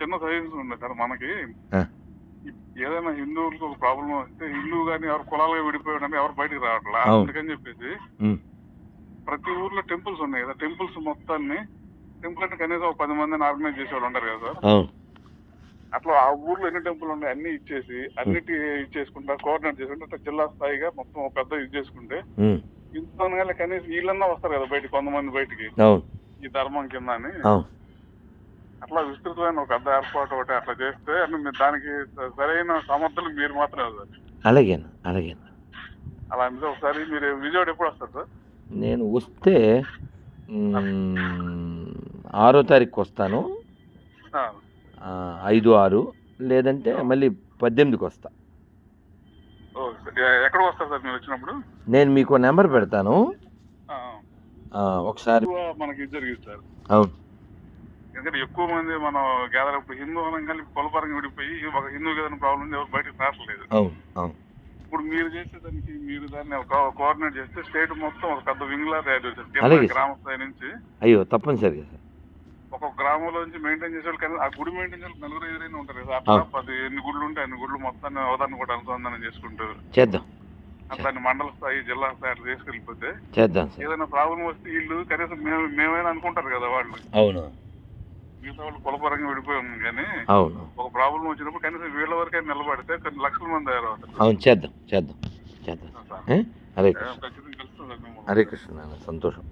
చిన్న సజెషన్ ఉంది సార్ మనకి. ఏదైనా హిందువులకు ఒక ప్రాబ్లం వస్తే హిందువు కానీ ఎవరు కులాలుగా విడిపోయాడంటే ఎవరు బయటకు రావట్లా. అందుకని చెప్పేసి. ప్రతి ఊర్లో టెంపుల్స్ ఉన్నాయి కదా టెంపుల్స్ మొత్తాన్ని టెంపుల్ అంటే కనీసం ఒక పది మందిని ఆర్గనైజ్ చేసేవాళ్ళు ఉంటారు కదా సార్. అట్లా ఆ ఊర్లో ఎన్ని టెంపుల్ ఉన్నాయి అన్ని ఇచ్చేసి అన్నిటి ఇచ్చేసుకుంటా కోఆర్డినేట్ చేసుకుంటే అట్లా జిల్లా స్థాయిగా మొత్తం పెద్ద ఇది చేసుకుంటే. ఇంత కనీసం వీళ్ళన్నా వస్తారు కదా బయటికి కొంతమంది బయటికి. ఈ ధర్మం కింద అని. అట్లా విస్తృతమైన ఒక పెద్ద ఏర్పాటు ఒకటి అట్లా చేస్తే మీరు దానికి సరైన సమర్థులు మీరు మాత్రమే సార్. అలాగేనా? అలాగేనా? అలా అంటే ఒకసారి మీరు విజయవాడ ఎప్పుడు వస్తారు సార్? నేను వస్తే ఆరో తారీఖు వస్తాను. ఐదు ఆరు లేదంటే మళ్ళీ పద్దెనిమిదికి వస్తా. ఓ, సార్. ఎ- ఎక్కడికి వస్తారు సార్ మీరు వచ్చినప్పుడు? నేను మీకు నెంబర్ పెడతాను. ఒకసారి. మనకి అవును. ఎందుకంటే ఎక్కువ మంది మనం గ్యాదర్ ఇప్పుడు హిందూ అనగానే కులపరంగా విడిపోయి ఒక హిందూ ఏదైనా ప్రాబ్లం ఎవరు బయటకు రావట్లేదు. ఇప్పుడు మీరు చేసేదానికి మీరు దాన్ని ఒక కోఆర్డినేట్ చేస్తే స్టేట్ మొత్తం ఒక పెద్ద వింగ్ లా తయారు చేస్తారు. గ్రామ స్థాయి నుంచి అయ్యో తప్పనిసరిగా సార్. ఒక్కొక్క గ్రామంలో నుంచి మెయింటైన్ చేసే వాళ్ళు ఆ గుడి మెయింటైన్ చేసే నలుగురు ఎదురైనా ఉంటారు కదా. పది ఎన్ని గుళ్ళు ఉంటే అన్ని గుళ్ళు మొత్తాన్ని అవధానం కూడా అనుసంధానం చేసుకుంటూ చేద్దాం. దాన్ని మండల స్థాయి జిల్లా స్థాయి అట్లా తీసుకెళ్ళిపోతే చేద్దాం ఏదైనా ప్రాబ్లం వస్తే వీళ్ళు కనీసం మేము మేమైనా అనుకుంటారు కదా వాళ్ళు. అవును. మిగతా వాళ్ళు కులపరంగా విడిపోయాం కానీ అవును. ఒక ప్రాబ్లం వచ్చినప్పుడు కనీసం వీళ్ళ వరకే నిలబడితే కొన్ని లక్షల మంది తయారవుతారు. అవును చేద్దాం చేద్దాం చేద్దాం? హరే కృష్ణ. హరే కృష్ణ సంతోషం.